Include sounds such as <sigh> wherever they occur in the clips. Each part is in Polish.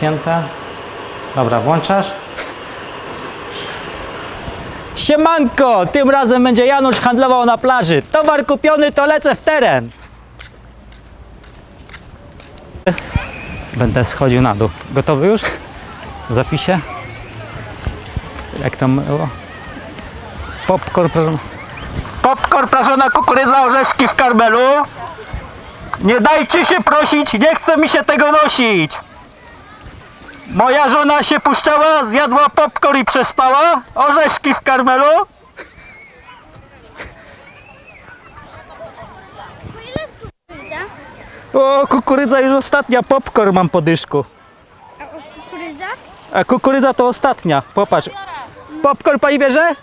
zamknięte. Dobra, włączasz. Siemanko! Tym razem będzie Janusz handlował na plaży. Towar kupiony, to lecę w teren. Będę schodził na dół. Gotowy już? W zapisie? Jak tam było? Popcorn prażona. Popcorn prażona kukurydza, orzeszki w karmelu. Nie dajcie się prosić, nie chce mi się tego nosić. Moja żona się puszczała, zjadła popcorn i przestała. Orzeszki w karmelu. O, kukurydza już ostatnia, popcorn mam po dyszku. A kukurydza? A kukurydza to ostatnia, popatrz. Popcorn pani bierze?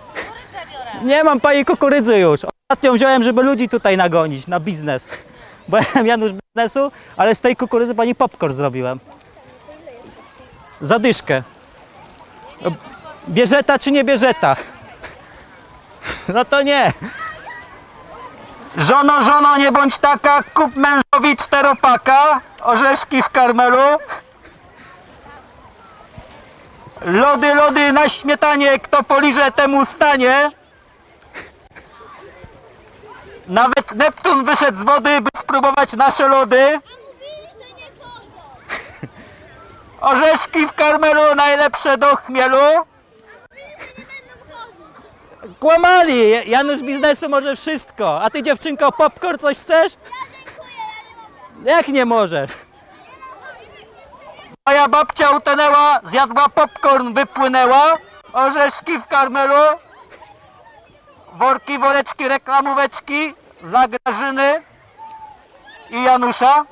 Nie mam pani kukurydzy już. Ostatnią wziąłem, żeby ludzi tutaj nagonić na biznes. Bo ja Janusz biznesu, ale z tej kukurydzy pani popcorn zrobiłem. Zadyszkę. Bierzeta czy nie bierzeta? No to nie. Żono, żono, nie bądź taka, kup mężowi czteropaka, orzeszki w karmelu. Lody, lody na śmietanie, kto poliże temu stanie. Nawet Neptun wyszedł z wody, by spróbować nasze lody. Orzeszki w karmelu najlepsze do chmielu. Kłamali! Janusz biznesu może wszystko. A ty dziewczynko, popcorn coś chcesz? Jak nie możesz? Moja babcia utonęła, zjadła popcorn, wypłynęła. Orzeszki w karmelu. Worki, woreczki, reklamóweczki dla Grażyny i Janusza.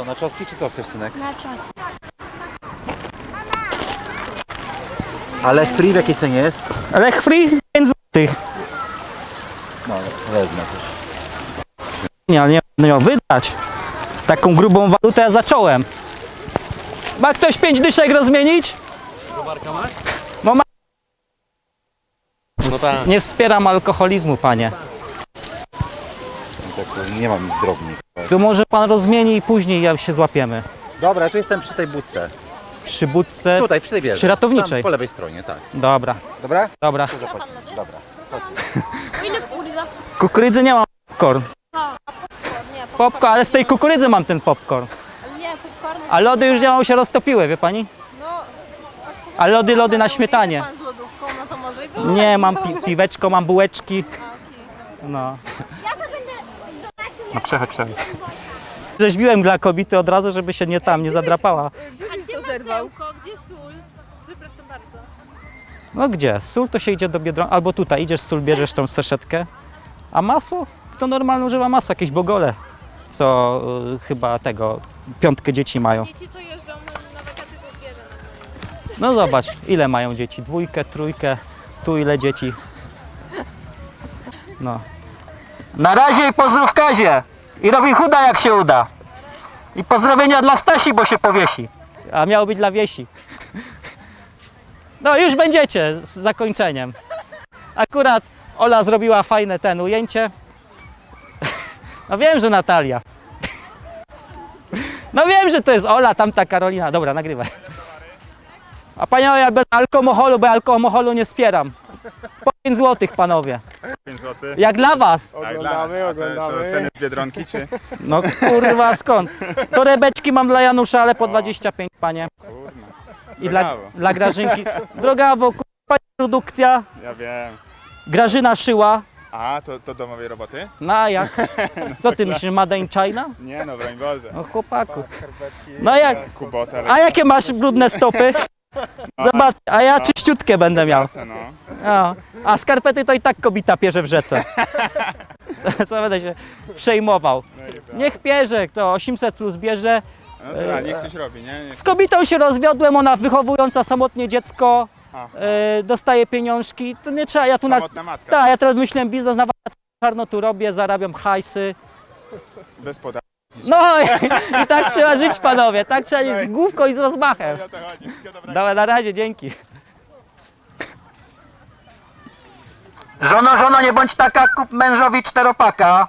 To na czoski czy co chcesz, synek? Na czas. Ale free w jakiej cenie jest? Lech free 5 złotych. No, wezmę też. Nie, ale nie będę miał wydać. Taką grubą walutę ja zacząłem. Ma ktoś 5 dyszek rozmienić? No ma... No tak. Nie wspieram alkoholizmu, panie. Nie mam nic drobnych. To może pan rozmieni i później ja się złapiemy. Dobra, ja tu jestem przy tej budce. Przy budce. Tutaj, przy tej wieży. Przy ratowniczej. Tam po lewej stronie, tak. Dobra, Dobra? dobra. Zapłać. Dobra. <laughs> Ile? Kukurydzy nie mam popcorn. Nie, Popcorn, ale z tej kukurydzy mam ten popcorn. ale nie, popcorn. A lody już działają się roztopiły, wie pani? No, A lody, lody na śmietanie. pan z lodówką, no to może i było. Nie, mam pi piweczko, mam bułeczki. No. No przechodź, przechodź. Rzeźbiłem dla kobiety od razu, żeby się nie tam, nie zadrapała. A gdzie masełko, gdzie sól? Przepraszam bardzo. No gdzie? Sól to się idzie do Biedronki, albo tutaj idziesz sól, bierzesz tą saszetkę. A masło? Kto normalnie używa masła? Jakieś bogole, co y, chyba tego, piątkę dzieci mają. Dzieci, co jeżdżą na wakacje, to bieda. No zobacz, ile mają dzieci? Dwójkę, trójkę, tu ile dzieci? No. Na razie i pozdrów Kazie. I Robin Huda jak się uda. I pozdrowienia dla Stasi, bo się powiesi. A miało być dla Wiesi. No już będziecie z zakończeniem. Akurat Ola zrobiła fajne ten ujęcie. No wiem, że Natalia. No wiem, że to jest Ola, tamta Karolina. Dobra, nagrywaj. A panie, ja bez alkoholu, bo alkoholu nie wspieram. Po 5 złotych, panowie. 5 zł. Jak dla was. Oglądamy, oglądamy. To ceny z Biedronki czy? No kurwa, skąd? Torebeczki mam dla Janusza, ale po 25, panie. I dla, Drogawo. dla Grażynki. Drogawo, kurwa, produkcja. Ja wiem. Grażyna szyła. A, to, to domowej roboty? No a jak? <laughs> Co ty myślisz, Made in China? Nie no, broń Boże. No chłopaku. No jak? Kubota, A jakie masz brudne stopy? Zobacz, a ja czyściutkie będę miał. No. No, a skarpety to i tak kobita pierze w rzece. <laughs> Co będę się przejmował. no. Niech pierze, kto 800 plus bierze. No dobra, niech coś robi, nie? Niech... Z kobietą się rozwiodłem, ona wychowująca samotnie dziecko, e, dostaje pieniążki. To nie trzeba, ja tu na... Samotna matka. Tak, ja teraz myślałem biznes na czarno tu robię, zarabiam hajsy. Bez podatku. No i, <laughs> i tak trzeba żyć panowie, tak trzeba żyć z główką i z rozmachem. O to chodzi. Wszystkiego dobrego. Dobra, na razie, dzięki. Żono, żono, nie bądź taka, kup mężowi czteropaka.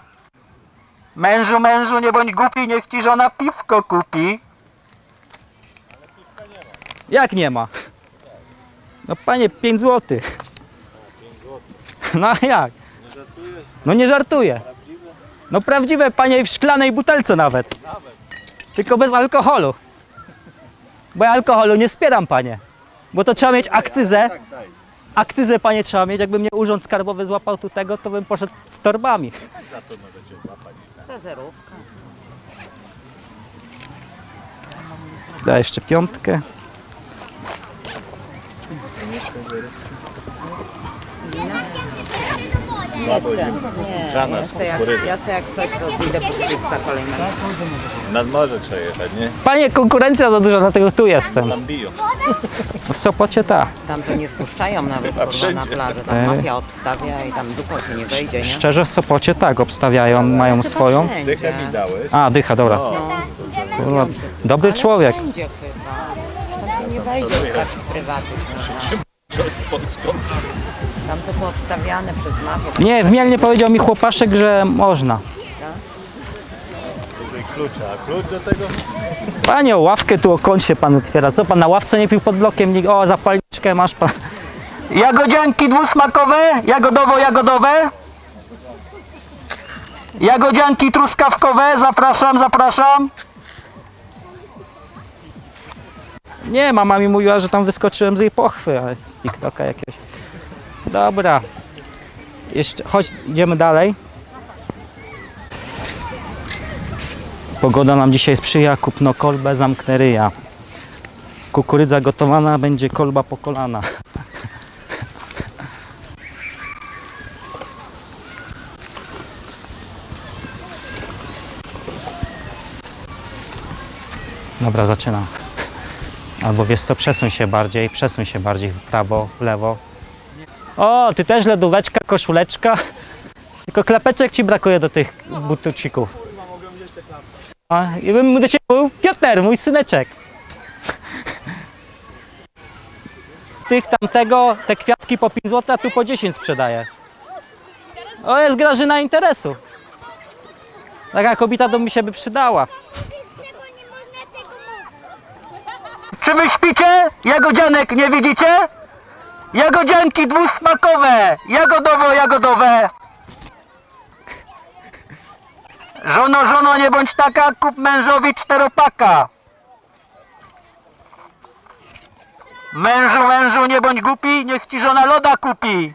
Mężu, mężu, nie bądź głupi, niech ci żona piwko kupi. Jak nie ma? No panie, 5 zł. No jak? No nie żartuję. No prawdziwe, panie, w szklanej butelce nawet. Tylko bez alkoholu. Bo ja alkoholu nie wspieram, panie. Bo to trzeba mieć akcyzę. Akcyzę, panie, trzeba mieć. Jakby mnie urząd skarbowy złapał tu tego, to bym poszedł z torbami. Ta zerówka. Da jeszcze piątkę. Nie chcę. Nie, ja chcę jak, ja chcę jak coś, to pójdę po Striksa kolejnego. Nad morze trzeba jechać, nie? Panie, konkurencja za duża, dlatego tu jestem. Tam biją. W Sopocie ta. Tam to nie wpuszczają nawet kurwa na plażę. Tam mafia obstawia i tam dupą się nie wejdzie, nie? Szczerze w Sopocie tak, obstawiają, mają Chyba swoją. wszędzie. Dychę mi dałeś. A, dycha, dobra. No, Kurwa, dobry ale człowiek. wszędzie chyba. Tam się nie wejdzie tak z prywatu. kurwa. Coś polską. Tam to poobstawiane przez mafię. Nie, w Mielnie powiedział mi chłopaszek, że można. Klucza. A klucz do tego? Panie, o ławkę tu o kącie pan otwiera. Co pan na ławce nie pił pod blokiem? Nie- O, zapalniczkę masz pan. Jagodzianki dwusmakowe, jagodowo-jagodowe. Jagodzianki truskawkowe, zapraszam, zapraszam. Nie, mama mi mówiła, że tam wyskoczyłem z jej pochwy, ale z TikToka jakiegoś. Dobra. Jeszcze, chodź, idziemy dalej. Pogoda nam dzisiaj sprzyja, kupno kolbę, zamknę ryja. Kukurydza gotowana, będzie kolba po kolana. Dobra, zaczynam. Albo wiesz co, przesuń się bardziej, przesuń się bardziej w prawo, w lewo. O, ty też lodóweczka, koszuleczka. Tylko klepeczek ci brakuje do tych butucików. A, I bym do ciebie był Piotr, mój syneczek. Tych tamtego, te kwiatki po 5 zł, a tu po 10 sprzedaję. O, jest grażyna interesu. Taka kobieta to mi się by przydała. Czy wy śpicie? Jagodzianek nie widzicie? Jagodzianki dwusmakowe, jagodowo-jagodowe. Żono, żono, nie bądź taka, kup mężowi czteropaka. Mężu, mężu, nie bądź głupi, niech ci żona loda kupi.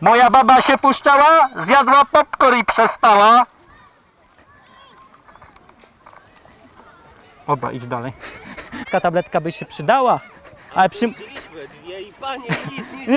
Moja baba się puszczała, zjadła popcorn i przestała. Oba, idź dalej. Ta tabletka by się przydała, ale przy...